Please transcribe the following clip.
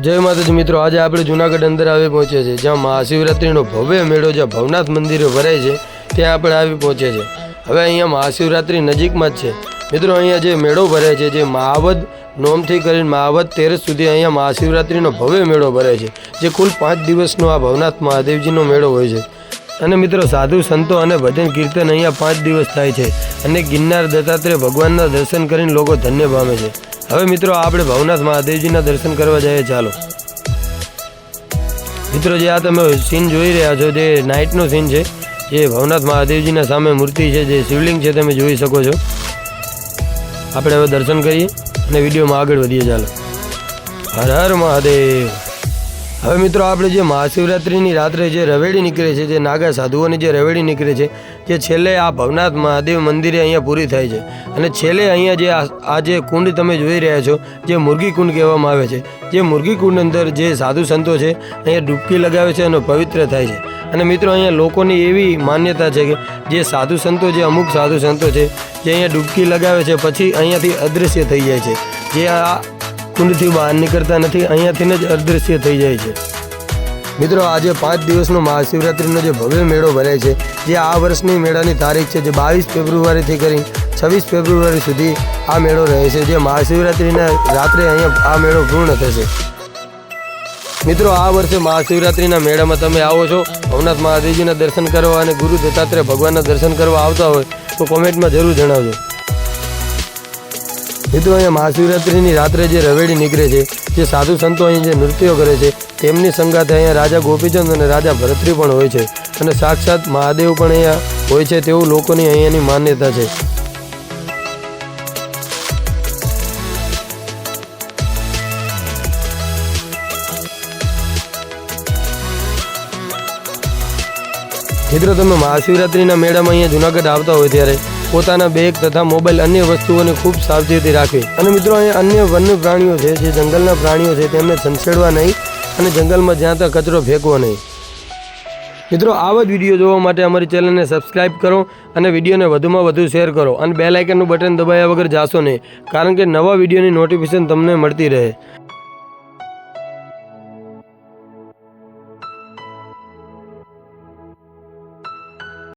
જય માતાજી મિત્રો, આજે આપણે જુનાગઢ અંદર આવી પહોંચ્યા છે જ્યાં મહાશિવરાત્રિનો ભવ્ય મેળો જ્યાં ભવનાથ મંદિરે ભરાય છે, ત્યાં આપણે આવી પહોંચ્યા છે હવે અહીંયા મહાશિવરાત્રિ નજીકમાં જ છે. મિત્રો, અહીંયા જે મેળો ભરાય છે, જે મહાવદ નોમથી કરીને મહાવદ તેરસ સુધી અહીંયા મહાશિવરાત્રિનો ભવ્ય મેળો ભરાય છે, જે કુલ પાંચ દિવસનો આ ભવનાથ મહાદેવજીનો મેળો હોય છે. અને મિત્રો, સાધુ સંતો અને ભજન કીર્તન અહીંયા પાંચ દિવસ થાય છે અને ગિરનાર દત્તાત્રેય ભગવાનના દર્શન કરીને લોકો ધન્ય પામે છે. હવે મિત્રો, આપણે ભવનાથ મહાદેવજીના દર્શન કરવા જઈએ. ચાલો. મિત્રો, જે આ તમે સીન જોઈ રહ્યા છો, જે નાઇટનો સીન છે, જે ભવનાથ મહાદેવજીના સામે મૂર્તિ છે, જે શિવલિંગ છે, તમે જોઈ શકો છો. આપણે હવે દર્શન કરીએ અને વિડીયોમાં આગળ વધીએ. ચાલો. હર હર મહાદેવ. હવે મિત્રો આપણે જે મહાશિવરાત્રિની રાત્રે જે રવેડી નીકળે છે, જે નાગા સાધુઓની જે રવેડી નીકળે છે, જે છેલ્લે આ ભવનાથ મહાદેવ મંદિરે અહીંયા પૂરી થાય છે. અને છેલ્લે અહીંયા જે આ જે કુંડ તમે જોઈ રહ્યા છો, જે મુરગી કુંડ કહેવામાં આવે છે, જે મુરગી કુંડ અંદર જે સાધુ સંતો છે, અહીંયા ડૂબકી લગાવે છે અને પવિત્ર થાય છે. અને મિત્રો અહીંયા લોકોની એવી માન્યતા છે કે જે સાધુ સંતો, જે અમુક સાધુ સંતો છે, જે અહીંયા ડૂબકી લગાવે છે, પછી અહીંયાથી અદૃશ્ય થઈ જાય છે. જે આ કુંડથી બહાર નીકળતા નથી અહીંયાથી જ અદૃશ્ય થઈ જાય છે. મિત્રો, આજે પાંચ દિવસનો મહાશિવરાત્રિનો જે ભવ્ય મેળો ભરાય છે, જે આ વર્ષની મેળાની તારીખ છે, જે બાવીસ ફેબ્રુઆરીથી કરી છવ્વીસ ફેબ્રુઆરી સુધી આ મેળો રહે છે, જે મહાશિવરાત્રિના રાત્રે અહીંયા આ મેળો પૂર્ણ થશે. મિત્રો, આ વર્ષે મહાશિવરાત્રિના મેળામાં તમે આવો છો, ભવનાથ મહાદેવજીના દર્શન કરવા અને ગુરુ દત્તાત્રેય ભગવાનના દર્શન કરવા આવતા હોય, તો કોમેન્ટમાં જરૂર જણાવજો. મિત્રો અહીંયા મહાશિવરાત્રિની રાત્રે જે રવેડી નીકળે છે, જે સાધુ સંતો અહીં જે નૃત્યો કરે છે, તેમની સંગાતે અહીંયા રાજા ગોપીચંદ અને રાજા ભરતરી પણ હોય છે અને સાક્ષાત મહાદેવ પણ અહીંયા હોય છે તેવું લોકોની અહીંયાની માન્યતા છે. મિત્રો, તમે મહાશિવરાત્રિના મેળામાં અહીંયા જુનાગઢ આવતા હોય ત્યારે પોતાના બેગ તથા મોબાઈલ અન્ય વસ્તુઓની ખૂબ સાવચેતી રાખવી અને મિત્રો અહીંયા અન્ય વન્ય પ્રાણીઓ છે જે જંગલના પ્રાણીઓ છે, તેમને છંછેડવા નહીં અને જંગલમાં જ્યાં ત્યાં કચરો ફેંકવો નહીં. મિત્રો, આવા જ વીડિયો જોવા માટે અમારી ચેનલને સબસ્ક્રાઇબ કરો અને વિડીયોને વધુમાં વધુ શેર કરો અને બે લાઇકનનું બટન દબાયા વગર જાશો નહીં, કારણ કે નવા વિડીયોની નોટિફિકેશન તમને મળતી રહે.